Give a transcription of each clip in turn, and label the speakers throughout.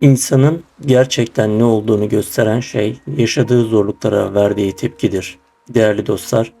Speaker 1: İnsanın gerçekten ne olduğunu gösteren şey yaşadığı zorluklara verdiği tepkidir. Değerli dostlar,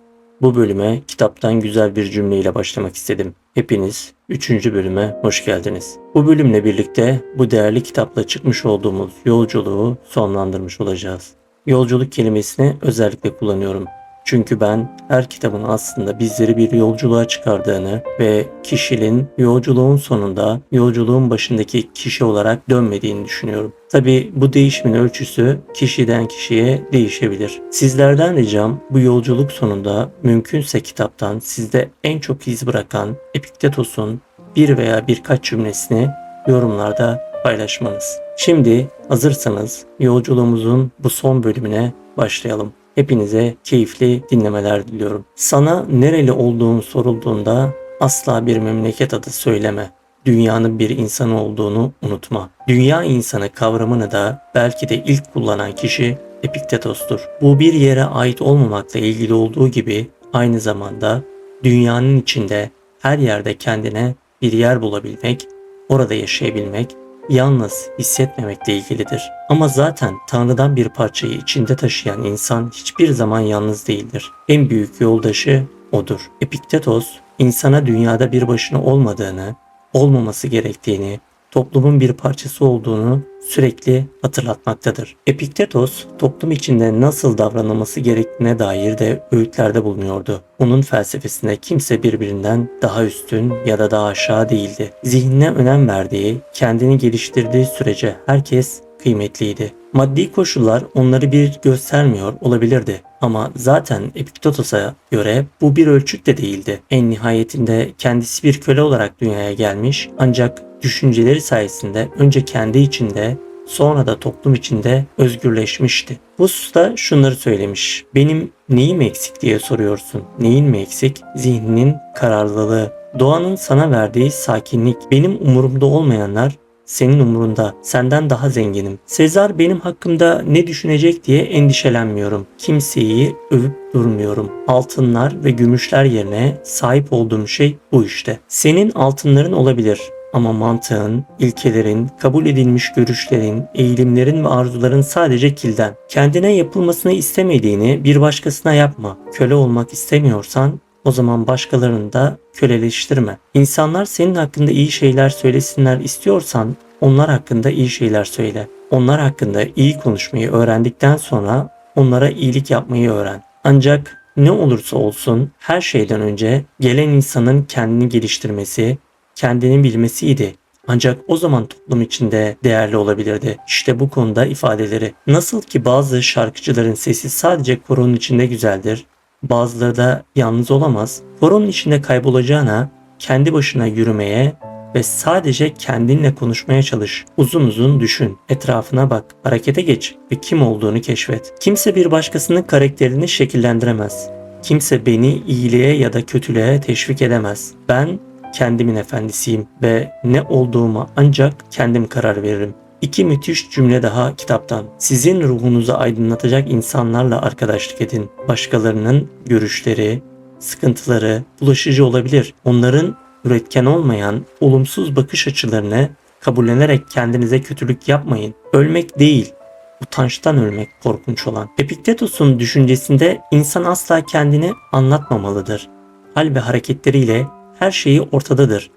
Speaker 1: bu bölüme kitaptan güzel bir cümleyle başlamak istedim. Hepiniz 3. bölüme hoş geldiniz. Bu bölümle birlikte bu değerli kitapla çıkmış olduğumuz yolculuğu sonlandırmış olacağız. Yolculuk kelimesini özellikle kullanıyorum. Çünkü ben her kitabın aslında bizleri bir yolculuğa çıkardığını ve kişinin yolculuğun sonunda yolculuğun başındaki kişi olarak dönmediğini düşünüyorum. Tabi bu değişimin ölçüsü kişiden kişiye değişebilir. Sizlerden ricam bu yolculuk sonunda mümkünse kitaptan sizde en çok iz bırakan Epiktetos'un bir veya birkaç cümlesini yorumlarda paylaşmanız. Şimdi hazırsanız yolculuğumuzun bu son bölümüne başlayalım. Hepinize keyifli dinlemeler diliyorum. Sana nereli olduğun sorulduğunda asla bir memleket adı söyleme. Dünyanın bir insanı olduğunu unutma. Dünya insanı kavramını da belki de ilk kullanan kişi Epiktetos'tur. Bu bir yere ait olmamakla ilgili olduğu gibi aynı zamanda dünyanın içinde her yerde kendine bir yer bulabilmek, orada yaşayabilmek yalnız hissetmemekle ilgilidir. Ama zaten Tanrı'dan bir parçayı içinde taşıyan insan hiçbir zaman yalnız değildir. En büyük yoldaşı odur. Epiktetos, insana dünyada bir başına olmadığını, olmaması gerektiğini, toplumun bir parçası olduğunu sürekli hatırlatmaktadır. Epiktetos toplum içinde nasıl davranılması gerektiğine dair de öğütlerde bulunuyordu. Onun felsefesinde kimse birbirinden daha üstün ya da daha aşağı değildi. Zihnine önem verdiği, kendini geliştirdiği sürece herkes kıymetliydi. Maddi koşullar onları bir göstermiyor olabilirdi ama zaten Epiktetos'a göre bu bir ölçüt de değildi. En nihayetinde kendisi bir köle olarak dünyaya gelmiş ancak düşünceleri sayesinde önce kendi içinde sonra da toplum içinde özgürleşmişti. Bu hususta şunları söylemiş. Benim neyim eksik diye soruyorsun. Neyin mi eksik? Zihninin kararlılığı, doğanın sana verdiği sakinlik. Benim umurumda olmayanlar senin umurunda. Senden daha zenginim. Sezar benim hakkımda ne düşünecek diye endişelenmiyorum. Kimseyi övüp durmuyorum. Altınlar ve gümüşler yerine sahip olduğum şey bu işte. Senin altınların olabilir ama mantığın, ilkelerin, kabul edilmiş görüşlerin, eğilimlerin ve arzuların sadece kilden. Kendine yapılmasını istemediğini bir başkasına yapma. Köle olmak istemiyorsan o zaman başkalarını da köleleştirme. İnsanlar senin hakkında iyi şeyler söylesinler istiyorsan onlar hakkında iyi şeyler söyle. Onlar hakkında iyi konuşmayı öğrendikten sonra onlara iyilik yapmayı öğren. Ancak ne olursa olsun her şeyden önce gelen insanın kendini geliştirmesi, kendini bilmesiydi. Ancak o zaman toplum içinde değerli olabilirdi. İşte bu konuda ifadeleri. Nasıl ki bazı şarkıcıların sesi sadece koronun içinde güzeldir, bazıları da yalnız olamaz. Koronun içinde kaybolacağına kendi başına yürümeye ve sadece kendinle konuşmaya çalış. Uzun uzun düşün, etrafına bak, harekete geç ve kim olduğunu keşfet. Kimse bir başkasının karakterini şekillendiremez. Kimse beni iyiliğe ya da kötülüğe teşvik edemez. Ben kendimin efendisiyim ve ne olduğuma ancak kendim karar veririm. İki müthiş cümle daha kitaptan. Sizin ruhunuzu aydınlatacak insanlarla arkadaşlık edin. Başkalarının görüşleri, sıkıntıları bulaşıcı olabilir. Onların üretken olmayan olumsuz bakış açılarını kabullenerek kendinize kötülük yapmayın. Ölmek değil, utançtan ölmek korkunç olan. Epiktetos'un düşüncesinde insan asla kendini anlatmamalıdır. Hal ve hareketleriyle her şeyi ortadadır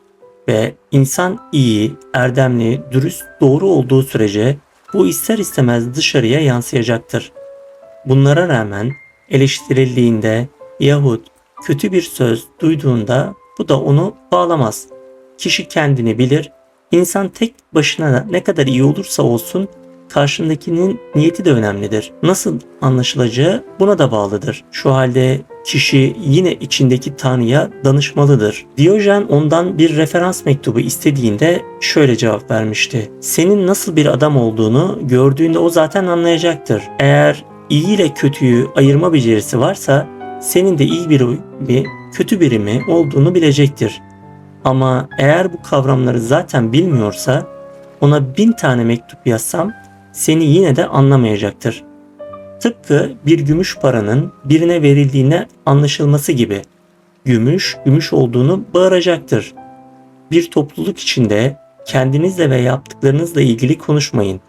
Speaker 1: ve insan iyi, erdemli, dürüst, doğru olduğu sürece bu ister istemez dışarıya yansıyacaktır. Bunlara rağmen eleştirildiğinde yahut kötü bir söz duyduğunda bu da onu bağlamaz. Kişi kendini bilir. İnsan tek başına ne kadar iyi olursa olsun karşındakinin niyeti de önemlidir. Nasıl anlaşılacağı buna da bağlıdır. Şu halde kişi yine içindeki Tanrı'ya danışmalıdır. Diyojen ondan bir referans mektubu istediğinde şöyle cevap vermişti. Senin nasıl bir adam olduğunu gördüğünde o zaten anlayacaktır. Eğer iyi ile kötüyü ayırma becerisi varsa senin de iyi biri mi, kötü biri mi olduğunu bilecektir. Ama eğer bu kavramları zaten bilmiyorsa ona bin tane mektup yazsam seni yine de anlamayacaktır. Tıpkı bir gümüş paranın birine verildiğine anlaşılması gibi. Gümüş, gümüş olduğunu bağıracaktır. Bir topluluk içinde kendinizle ve yaptıklarınızla ilgili konuşmayın.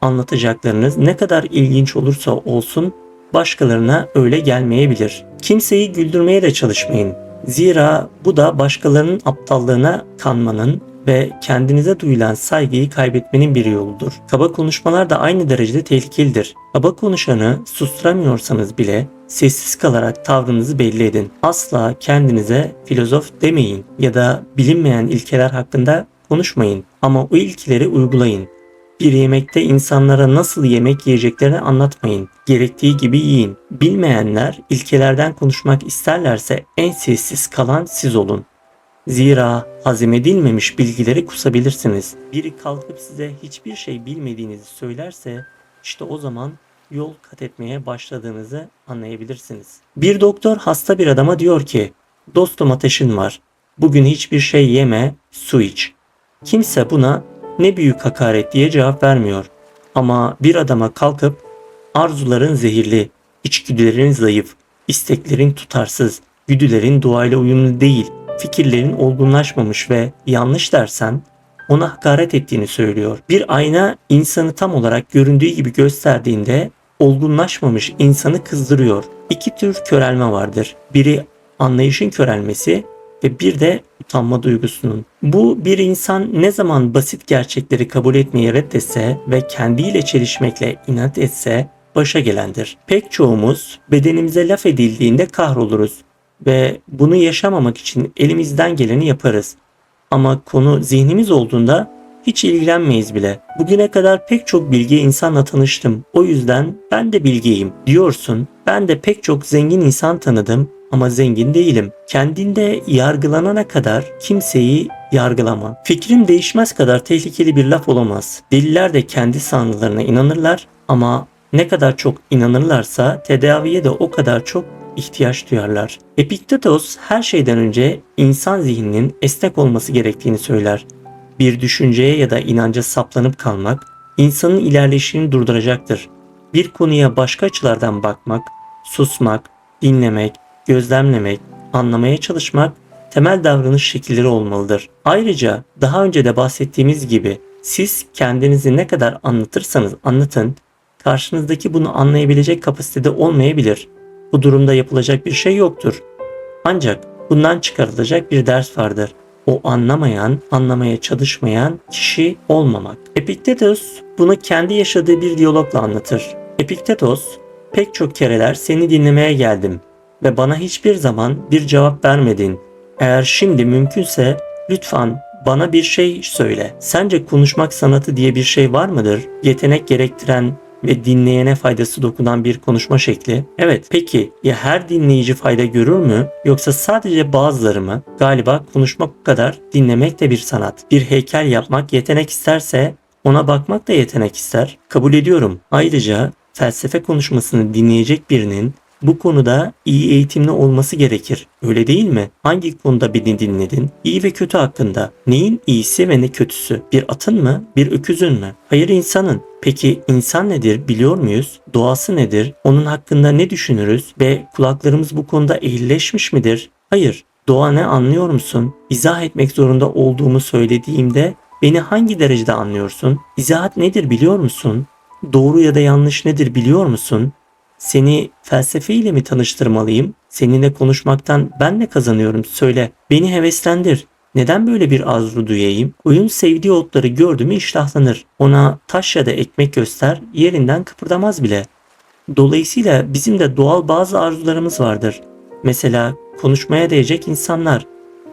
Speaker 1: Anlatacaklarınız ne kadar ilginç olursa olsun başkalarına öyle gelmeyebilir. Kimseyi güldürmeye de çalışmayın. Zira bu da başkalarının aptallığına kanmanın ve kendinize duyulan saygıyı kaybetmenin bir yoludur. Kaba konuşmalar da aynı derecede tehlikelidir. Kaba konuşanı susturamıyorsanız bile sessiz kalarak tavrınızı belli edin. Asla kendinize filozof demeyin ya da bilinmeyen ilkeler hakkında konuşmayın ama o ilkeleri uygulayın. Bir yemekte insanlara nasıl yemek yiyeceklerini anlatmayın. Gerektiği gibi yiyin. Bilmeyenler ilkelerden konuşmak isterlerse en sessiz kalan siz olun. Zira hazmedilmemiş bilgileri kusabilirsiniz. Biri kalkıp size hiçbir şey bilmediğinizi söylerse işte o zaman yol kat etmeye başladığınızı anlayabilirsiniz. Bir doktor hasta bir adama diyor ki dostum ateşin var. Bugün hiçbir şey yeme, su iç. Kimse buna ne büyük hakaret diye cevap vermiyor. Ama bir adama kalkıp arzuların zehirli, içgüdülerin zayıf, isteklerin tutarsız, güdülerin doğayla uyumlu değil, fikirlerin olgunlaşmamış ve yanlış dersen ona hakaret ettiğini söylüyor. Bir ayna insanı tam olarak göründüğü gibi gösterdiğinde olgunlaşmamış insanı kızdırıyor. İki tür körelme vardır. Biri anlayışın körelmesi ve bir de utanma duygusunun. Bu bir insan ne zaman basit gerçekleri kabul etmeyi reddetse ve kendiyle çelişmekle inat etse başa gelendir. Pek çoğumuz bedenimize laf edildiğinde kahroluruz ve bunu yaşamamak için elimizden geleni yaparız. Ama konu zihnimiz olduğunda hiç ilgilenmeyiz bile. Bugüne kadar pek çok bilgi insanla tanıştım. O yüzden ben de bilgiyim diyorsun. Ben de pek çok zengin insan tanıdım ama zengin değilim. Kendinde yargılanana kadar kimseyi yargılama. Fikrim değişmez kadar tehlikeli bir laf olamaz. Deliler de kendi sanrılarına inanırlar ama ne kadar çok inanırlarsa tedaviye de o kadar çok ihtiyaç duyarlar. Epiktetos her şeyden önce insan zihninin esnek olması gerektiğini söyler. Bir düşünceye ya da inanca saplanıp kalmak insanın ilerleyişini durduracaktır. Bir konuya başka açılardan bakmak, susmak, dinlemek, gözlemlemek, anlamaya çalışmak temel davranış şekilleri olmalıdır. Ayrıca daha önce de bahsettiğimiz gibi siz kendinizi ne kadar anlatırsanız anlatın, karşınızdaki bunu anlayabilecek kapasitede olmayabilir. Bu durumda yapılacak bir şey yoktur. Ancak bundan çıkarılacak bir ders vardır. O anlamayan, anlamaya çalışmayan kişi olmamak. Epiktetos bunu kendi yaşadığı bir diyalogla anlatır. Epiktetos, pek çok kereler seni dinlemeye geldim ve bana hiçbir zaman bir cevap vermedin. Eğer şimdi mümkünse lütfen bana bir şey söyle. Sence konuşmak sanatı diye bir şey var mıdır? Yetenek gerektiren ve dinleyene faydası dokunan bir konuşma şekli. Evet peki ya her dinleyici fayda görür mü yoksa sadece bazıları mı? Galiba konuşmak kadar dinlemek de bir sanat. Bir heykel yapmak yetenek isterse ona bakmak da yetenek ister. Kabul ediyorum. Ayrıca felsefe konuşmasını dinleyecek birinin bu konuda iyi eğitimli olması gerekir. Öyle değil mi? Hangi konuda beni dinledin? İyi ve kötü hakkında. Neyin iyisi ve ne kötüsü? Bir atın mı? Bir öküzün mü? Hayır insanın. Peki insan nedir biliyor muyuz? Doğası nedir? Onun hakkında ne düşünürüz? Ve kulaklarımız bu konuda ehlileşmiş midir? Hayır. Doğa ne anlıyor musun? İzah etmek zorunda olduğumu söylediğimde beni hangi derecede anlıyorsun? İzahat nedir biliyor musun? Doğru ya da yanlış nedir biliyor musun? Seni felsefeyle mi tanıştırmalıyım? Seninle konuşmaktan ben ne kazanıyorum söyle. Beni heveslendir. Neden böyle bir arzu duyayım? Oyun sevdiği otları gördü mü iştahlanır. Ona taş ya da ekmek göster yerinden kıpırdamaz bile. Dolayısıyla bizim de doğal bazı arzularımız vardır. Mesela konuşmaya değecek insanlar,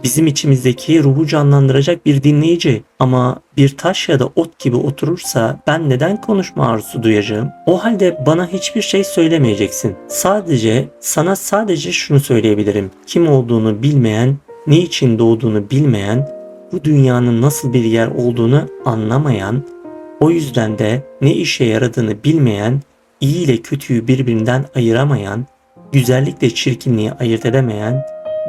Speaker 1: bizim içimizdeki ruhu canlandıracak bir dinleyici ama bir taş ya da ot gibi oturursa ben neden konuşma arzusu duyacağım? O halde bana hiçbir şey söylemeyeceksin. Sadece sana sadece şunu söyleyebilirim. Kim olduğunu bilmeyen, ne için doğduğunu bilmeyen, bu dünyanın nasıl bir yer olduğunu anlamayan, o yüzden de ne işe yaradığını bilmeyen, iyi ile kötüyü birbirinden ayıramayan, güzellikle çirkinliği ayırt edemeyen,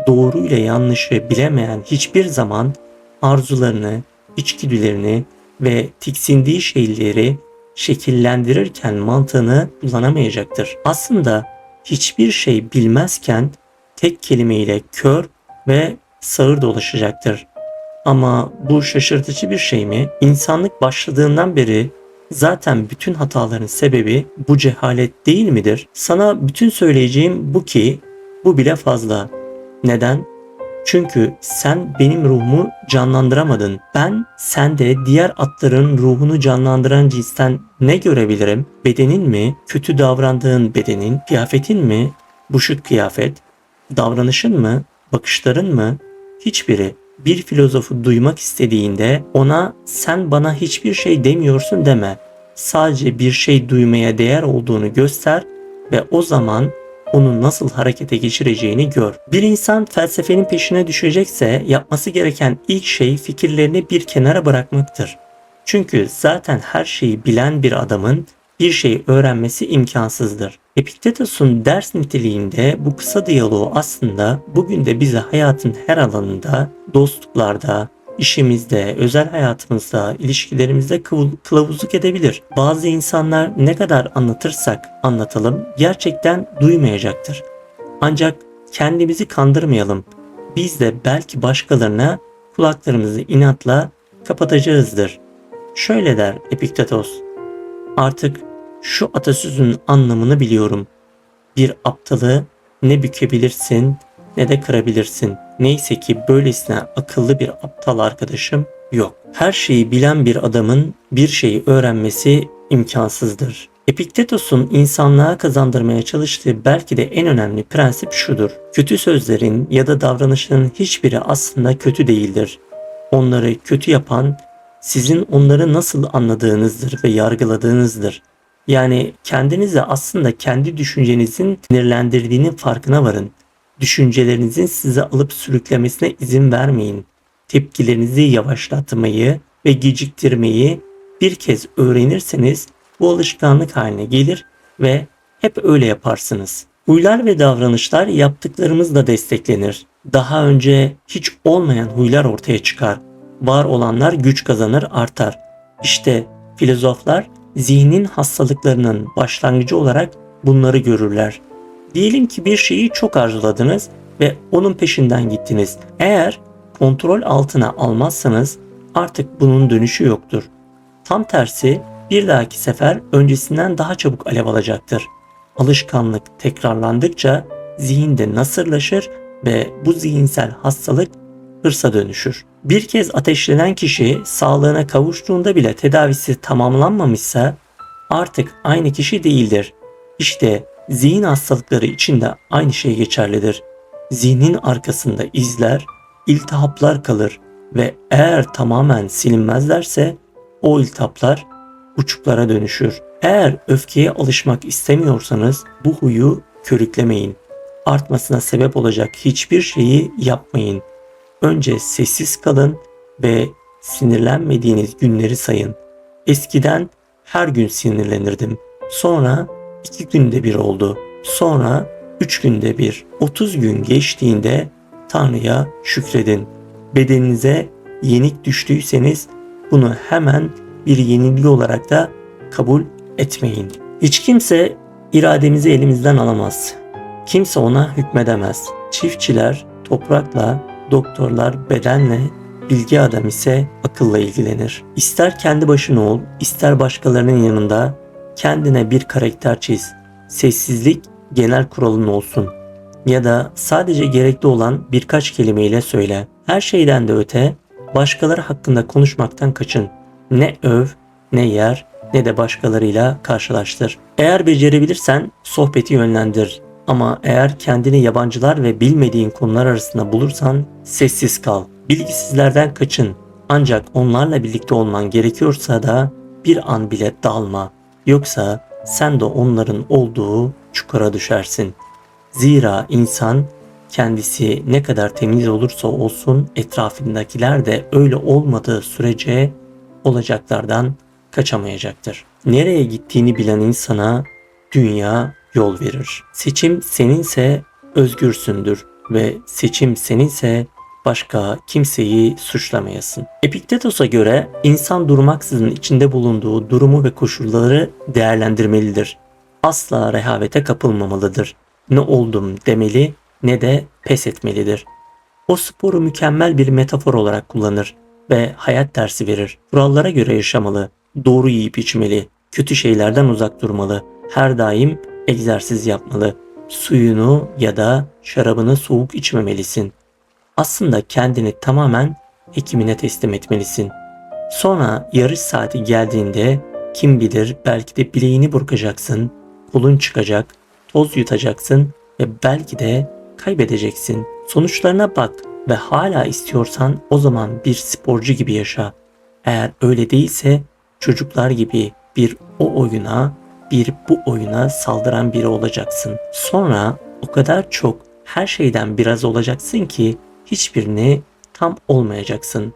Speaker 1: doğru ile yanlışı bilemeyen hiçbir zaman arzularını, içgüdülerini ve tiksindiği şeyleri şekillendirirken mantığını kullanamayacaktır. Aslında hiçbir şey bilmezken tek kelimeyle kör ve sağır dolaşacaktır. Ama bu şaşırtıcı bir şey mi? İnsanlık başladığından beri zaten bütün hataların sebebi bu cehalet değil midir? Sana bütün söyleyeceğim bu ki bu bile fazla. Neden? Çünkü sen benim ruhumu canlandıramadın. Ben sende diğer atların ruhunu canlandıran cinsten ne görebilirim? Bedenin mi? Kötü davrandığın bedenin? Kıyafetin mi? Buşuk kıyafet? Davranışın mı? Bakışların mı? Hiçbiri. Bir filozofu duymak istediğinde ona sen bana hiçbir şey demiyorsun deme. Sadece bir şey duymaya değer olduğunu göster ve o zaman onu nasıl harekete geçireceğini gör. Bir insan felsefenin peşine düşecekse yapması gereken ilk şey fikirlerini bir kenara bırakmaktır. Çünkü zaten her şeyi bilen bir adamın bir şey öğrenmesi imkansızdır. Epiktetos'un ders niteliğinde bu kısa diyaloğu aslında bugün de bize hayatın her alanında, dostluklarda, işimizde, özel hayatımızda, ilişkilerimizde kılavuzluk edebilir. Bazı insanlar ne kadar anlatırsak anlatalım gerçekten duymayacaktır. Ancak kendimizi kandırmayalım. Biz de belki başkalarına kulaklarımızı inatla kapatacağızdır. Şöyle der Epiktetos. Artık şu atasözünün anlamını biliyorum. Bir aptalı ne bükebilirsin ne de kırabilirsin. Neyse ki böylesine akıllı bir aptal arkadaşım yok. Her şeyi bilen bir adamın bir şeyi öğrenmesi imkansızdır. Epiktetos'un insanlığa kazandırmaya çalıştığı belki de en önemli prensip şudur. Kötü sözlerin ya da davranışların hiçbiri aslında kötü değildir. Onları kötü yapan sizin onları nasıl anladığınızdır ve yargıladığınızdır. Yani kendinizi aslında kendi düşüncenizin sinirlendirdiğinin farkına varın. Düşüncelerinizin sizi alıp sürüklemesine izin vermeyin. Tepkilerinizi yavaşlatmayı ve geciktirmeyi bir kez öğrenirseniz bu alışkanlık haline gelir ve hep öyle yaparsınız. Huylar ve davranışlar yaptıklarımızla desteklenir. Daha önce hiç olmayan huylar ortaya çıkar. Var olanlar güç kazanır, artar. İşte filozoflar zihnin hastalıklarının başlangıcı olarak bunları görürler. Diyelim ki bir şeyi çok arzuladınız ve onun peşinden gittiniz. Eğer kontrol altına almazsanız artık bunun dönüşü yoktur. Tam tersi bir dahaki sefer öncesinden daha çabuk alev alacaktır. Alışkanlık tekrarlandıkça zihinde nasırlaşır ve bu zihinsel hastalık hırsa dönüşür. Bir kez ateşlenen kişi sağlığına kavuştuğunda bile tedavisi tamamlanmamışsa artık aynı kişi değildir. İşte zihin hastalıkları için de aynı şey geçerlidir. Zihnin arkasında izler, iltihaplar kalır ve eğer tamamen silinmezlerse o iltihaplar uçuklara dönüşür. Eğer öfkeye alışmak istemiyorsanız bu huyu körüklemeyin. Artmasına sebep olacak hiçbir şeyi yapmayın. Önce sessiz kalın ve sinirlenmediğiniz günleri sayın. Eskiden her gün sinirlenirdim. Sonra iki günde bir oldu. Sonra üç günde bir. Otuz gün geçtiğinde Tanrı'ya şükredin. Bedeninize yenik düştüyseniz bunu hemen bir yenilgi olarak da kabul etmeyin. Hiç kimse irademizi elimizden alamaz. Kimse ona hükmedemez. Çiftçiler toprakla, doktorlar bedenle, bilgi adam ise akılla ilgilenir. İster kendi başına ol, ister başkalarının yanında kendine bir karakter çiz. Sessizlik genel kuralın olsun. Ya da sadece gerekli olan birkaç kelimeyle söyle. Her şeyden de öte başkaları hakkında konuşmaktan kaçın. Ne öv, ne yer, ne de başkalarıyla karşılaştır. Eğer becerebilirsen sohbeti yönlendir. Ama eğer kendini yabancılar ve bilmediğin konular arasında bulursan sessiz kal. Bilgisizlerden kaçın. Ancak onlarla birlikte olman gerekiyorsa da bir an bile dalma. Yoksa sen de onların olduğu çukura düşersin. Zira insan kendisi ne kadar temiz olursa olsun etrafındakiler de öyle olmadığı sürece olacaklardan kaçamayacaktır. Nereye gittiğini bilen insana dünya yol verir. Seçim seninse özgürsündür ve seçim seninse başka kimseyi suçlamayasın. Epiktetos'a göre insan durmaksızın içinde bulunduğu durumu ve koşulları değerlendirmelidir. Asla rehavete kapılmamalıdır. Ne oldum demeli ne de pes etmelidir. O sporu mükemmel bir metafor olarak kullanır ve hayat dersi verir. Kurallara göre yaşamalı, doğru yiyip içmeli, kötü şeylerden uzak durmalı, her daim egzersiz yapmalı, suyunu ya da şarabını soğuk içmemelisin. Aslında kendini tamamen hekimine teslim etmelisin. Sonra yarış saati geldiğinde kim bilir belki de bileğini burkacaksın, kolun çıkacak, toz yutacaksın ve belki de kaybedeceksin. Sonuçlarına bak ve hala istiyorsan o zaman bir sporcu gibi yaşa. Eğer öyle değilse çocuklar gibi bir o oyuna, bir bu oyuna saldıran biri olacaksın. Sonra o kadar çok her şeyden biraz olacaksın ki hiçbirini tam olmayacaksın.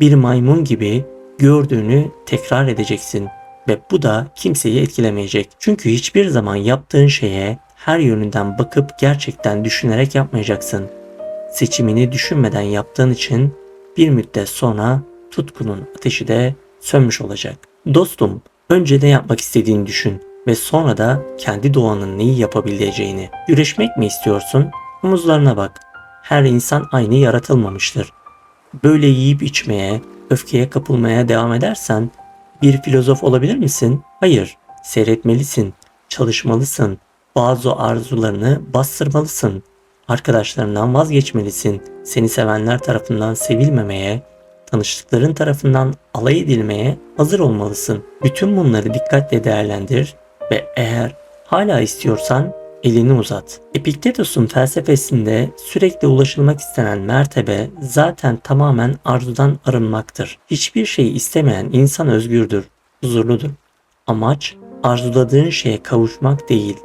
Speaker 1: Bir maymun gibi gördüğünü tekrar edeceksin ve bu da kimseyi etkilemeyecek. Çünkü hiçbir zaman yaptığın şeye her yönünden bakıp gerçekten düşünerek yapmayacaksın. Seçimini düşünmeden yaptığın için bir müddet sonra tutkunun ateşi de sönmüş olacak. Dostum, önce ne yapmak istediğini düşün ve sonra da kendi doğanın neyi yapabileceğini. Güreşmek mi istiyorsun? Omuzlarına bak. Her insan aynı yaratılmamıştır. Böyle yiyip içmeye, öfkeye kapılmaya devam edersen bir filozof olabilir misin? Hayır. Seyretmelisin, çalışmalısın, bazı arzularını bastırmalısın. Arkadaşlarından vazgeçmelisin. Seni sevenler tarafından sevilmemeye, tanıştıkların tarafından alay edilmeye hazır olmalısın. Bütün bunları dikkatle değerlendir ve eğer hala istiyorsan elini uzat. Epiktetos'un felsefesinde sürekli ulaşılmak istenen mertebe zaten tamamen arzudan arınmaktır. Hiçbir şeyi istemeyen insan özgürdür, huzurludur. Amaç arzuladığın şeye kavuşmak değil,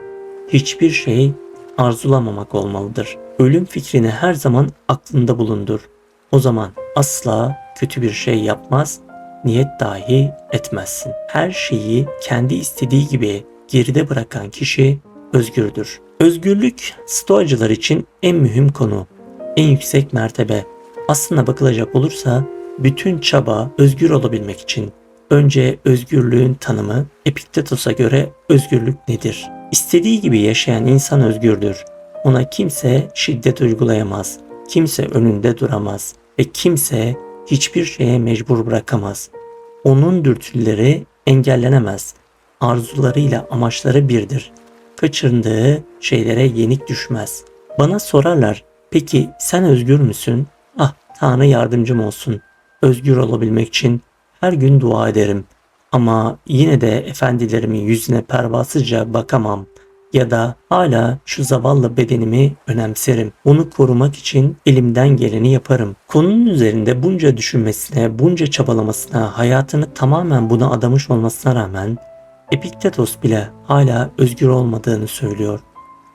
Speaker 1: hiçbir şey arzulamamak olmalıdır. Ölüm fikrini her zaman aklında bulundur. O zaman asla kötü bir şey yapmaz, niyet dahi etmezsin. Her şeyi kendi istediği gibi geride bırakan kişi özgürdür. Özgürlük stoacılar için en mühim konu, en yüksek mertebe. Aslına bakılacak olursa bütün çaba özgür olabilmek için. Önce özgürlüğün tanımı Epiktetos'a göre özgürlük nedir? İstediği gibi yaşayan insan özgürdür. Ona kimse şiddet uygulayamaz, kimse önünde duramaz ve kimse hiçbir şeye mecbur bırakamaz. Onun dürtüleri engellenemez. Arzularıyla amaçları birdir. Kaçırdığı şeylere yenik düşmez. Bana sorarlar, peki sen özgür müsün? Ah Tanrı yardımcım olsun. Özgür olabilmek için her gün dua ederim. Ama yine de efendilerimin yüzüne pervasızca bakamam ya da hala şu zavallı bedenimi önemserim. Onu korumak için elimden geleni yaparım. Konunun üzerinde bunca düşünmesine, bunca çabalamasına, hayatını tamamen buna adamış olmasına rağmen Epiktetos bile hala özgür olmadığını söylüyor.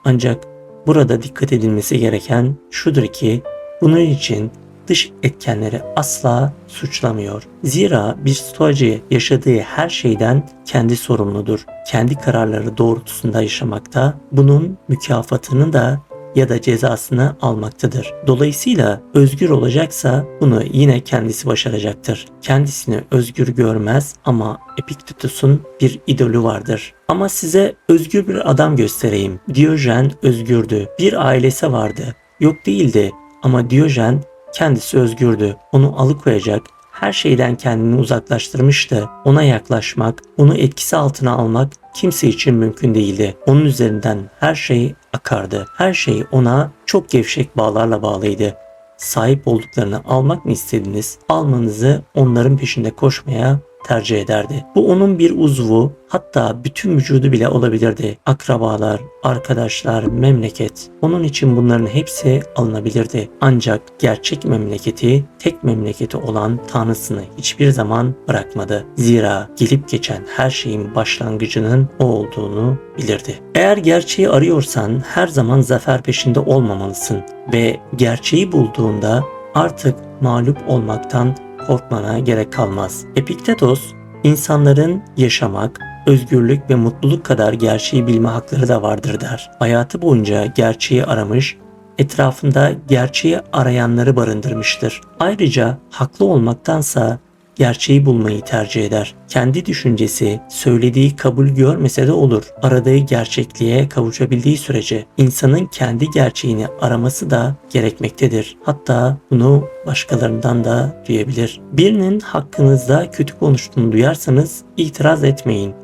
Speaker 1: Ancak burada dikkat edilmesi gereken şudur ki bunun için dış etkenleri asla suçlamıyor. Zira bir stoacı yaşadığı her şeyden kendi sorumludur. Kendi kararları doğrultusunda yaşamakta, bunun mükafatını da ya da cezasını almaktadır. Dolayısıyla özgür olacaksa bunu yine kendisi başaracaktır. Kendisini özgür görmez ama Epiktetos'un bir idolü vardır. Ama size özgür bir adam göstereyim. Diyojen özgürdü. Bir ailesi vardı. Yok değildi ama Diyojen Kendisi özgürdü. Onu alıkoyacak, her şeyden kendini uzaklaştırmıştı. Ona yaklaşmak, onu etkisi altına almak kimse için mümkün değildi. Onun üzerinden her şey akardı. Her şey ona çok gevşek bağlarla bağlıydı. Sahip olduklarını almak mı istediniz? Almanızı onların peşinde koşmaya tercih ederdi. Bu onun bir uzvu hatta bütün vücudu bile olabilirdi. Akrabalar, arkadaşlar, memleket. Onun için bunların hepsi alınabilirdi. Ancak gerçek memleketi, tek memleketi olan Tanrısını hiçbir zaman bırakmadı. Zira gelip geçen her şeyin başlangıcının o olduğunu bilirdi. Eğer gerçeği arıyorsan her zaman zafer peşinde olmamalısın ve gerçeği bulduğunda artık mağlup olmaktan korkmana gerek kalmaz. Epiktetos, insanların yaşamak, özgürlük ve mutluluk kadar gerçeği bilme hakları da vardır der. Hayatı boyunca gerçeği aramış, etrafında gerçeği arayanları barındırmıştır. Ayrıca haklı olmaktansa gerçeği bulmayı tercih eder. Kendi düşüncesi, söylediği kabul görmese de olur. Aradığı gerçekliğe kavuşabildiği sürece insanın kendi gerçeğini araması da gerekmektedir. Hatta bunu başkalarından da duyabilir. Birinin hakkınızda kötü konuştuğunu duyarsanız itiraz etmeyin.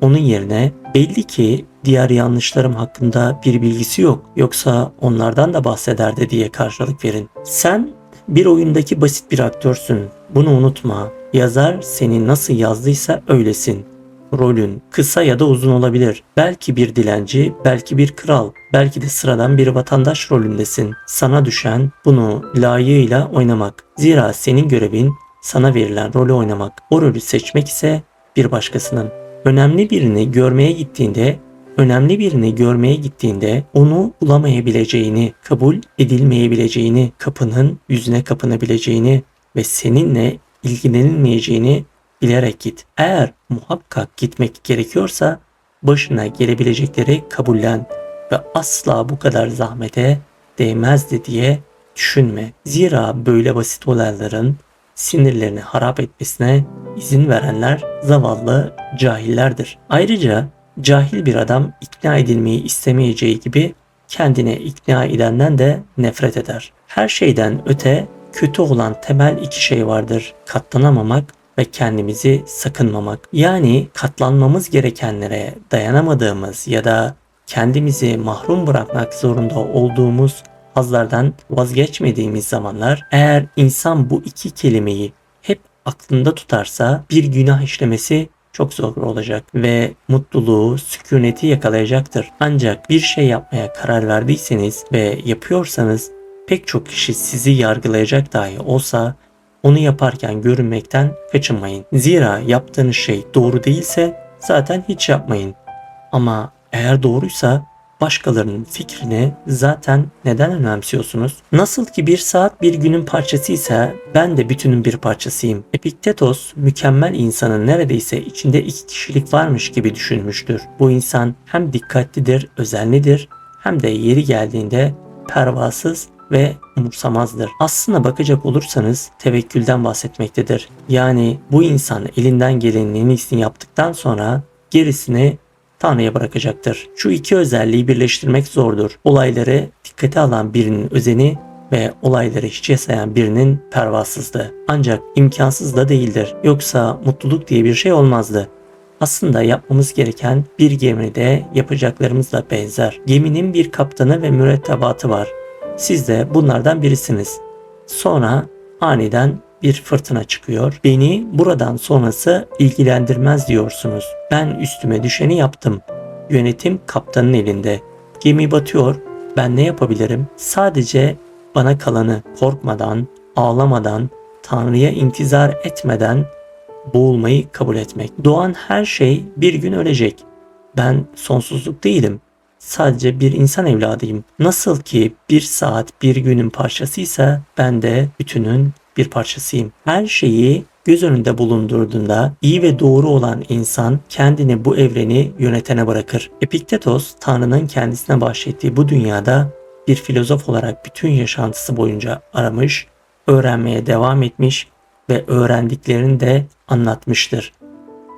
Speaker 1: Onun yerine belli ki diğer yanlışlarım hakkında bir bilgisi yok. Yoksa onlardan da bahsederdi diye karşılık verin. Sen bir oyundaki basit bir aktörsün. Bunu unutma. Yazar seni nasıl yazdıysa öylesin. Rolün kısa ya da uzun olabilir. Belki bir dilenci, belki bir kral, belki de sıradan bir vatandaş rolündesin. Sana düşen bunu layığıyla oynamak. Zira senin görevin sana verilen rolü oynamak. O rolü seçmek ise bir başkasının. Önemli birini görmeye gittiğinde önemli birini görmeye gittiğinde onu bulamayabileceğini, kabul edilmeyebileceğini, kapının yüzüne kapanabileceğini ve seninle ilgilenilmeyeceğini bilerek git. Eğer muhakkak gitmek gerekiyorsa başına gelebilecekleri kabullen ve asla bu kadar zahmete değmezdi diye düşünme. Zira böyle basit olayların sinirlerini harap etmesine izin verenler zavallı cahillerdir. Ayrıca cahil bir adam ikna edilmeyi istemeyeceği gibi kendine ikna edenden de nefret eder. Her şeyden öte kötü olan temel iki şey vardır. Katlanamamak ve kendimizi sakınmamak. Yani katlanmamız gerekenlere dayanamadığımız ya da kendimizi mahrum bırakmak zorunda olduğumuz hazlardan vazgeçmediğimiz zamanlar eğer insan bu iki kelimeyi hep aklında tutarsa bir günah işlemesi çok zor olacak ve mutluluğu, sükuneti yakalayacaktır. Ancak bir şey yapmaya karar verdiyseniz ve yapıyorsanız pek çok kişi sizi yargılayacak dahi olsa onu yaparken görünmekten kaçınmayın. Zira yaptığınız şey doğru değilse zaten hiç yapmayın. Ama eğer doğruysa başkalarının fikrini zaten neden önemsiyorsunuz? Nasıl ki bir saat bir günün parçası ise ben de bütünün bir parçasıyım. Epiktetos mükemmel insanın neredeyse içinde iki kişilik varmış gibi düşünmüştür. Bu insan hem dikkatlidir, özenlidir hem de yeri geldiğinde pervasız ve umursamazdır. Aslına bakacak olursanız tevekkülden bahsetmektedir. Yani bu insan elinden gelenin en iyisini yaptıktan sonra gerisini Tanrı'ya bırakacaktır. Şu iki özelliği birleştirmek zordur. Olayları dikkate alan birinin özeni ve olayları hiçe sayan birinin pervasızlığı. Ancak imkansız da değildir. Yoksa mutluluk diye bir şey olmazdı. Aslında yapmamız gereken bir gemide yapacaklarımızla benzer. Geminin bir kaptanı ve mürettebatı var. Siz de bunlardan birisiniz. Sonra aniden bir fırtına çıkıyor. Beni buradan sonrası ilgilendirmez diyorsunuz. Ben üstüme düşeni yaptım. Yönetim kaptanın elinde. Gemi batıyor. Ben ne yapabilirim? Sadece bana kalanı korkmadan, ağlamadan, Tanrı'ya intizar etmeden boğulmayı kabul etmek. Doğan her şey bir gün ölecek. Ben sonsuzluk değilim. Sadece bir insan evladıyım. Nasıl ki bir saat bir günün parçasıysa ben de bütünün bir parçasıyım. Her şeyi göz önünde bulundurduğunda iyi ve doğru olan insan kendini bu evreni yönetene bırakır. Epiktetos Tanrı'nın kendisine bahşettiği bu dünyada bir filozof olarak bütün yaşantısı boyunca aramış, öğrenmeye devam etmiş ve öğrendiklerini de anlatmıştır.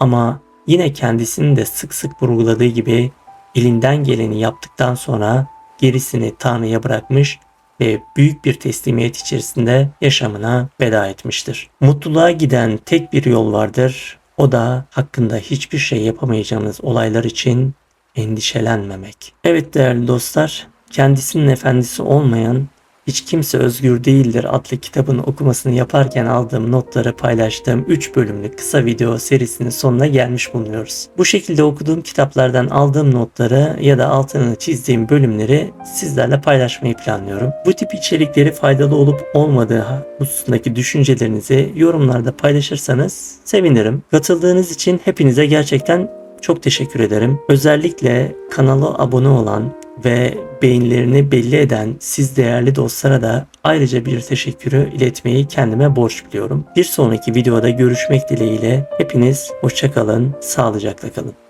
Speaker 1: Ama yine kendisinin de sık sık vurguladığı gibi elinden geleni yaptıktan sonra gerisini Tanrı'ya bırakmış ve büyük bir teslimiyet içerisinde yaşamına veda etmiştir. Mutluluğa giden tek bir yol vardır. O da hakkında hiçbir şey yapamayacağımız olaylar için endişelenmemek. Evet değerli dostlar, kendisinin efendisi olmayan hiç Kimse Özgür Değildir adlı kitabın okumasını yaparken aldığım notları paylaştığım 3 bölümlük kısa video serisinin sonuna gelmiş bulunuyoruz. Bu şekilde okuduğum kitaplardan aldığım notları ya da altını çizdiğim bölümleri sizlerle paylaşmayı planlıyorum. Bu tip içerikleri faydalı olup olmadığı hususundaki düşüncelerinizi yorumlarda paylaşırsanız sevinirim. Katıldığınız için hepinize gerçekten çok teşekkür ederim. Özellikle kanala abone olan ve beğenilerini belli eden siz değerli dostlara da ayrıca bir teşekkürü iletmeyi kendime borç biliyorum. Bir sonraki videoda görüşmek dileğiyle hepiniz hoşçakalın, sağlıcakla kalın.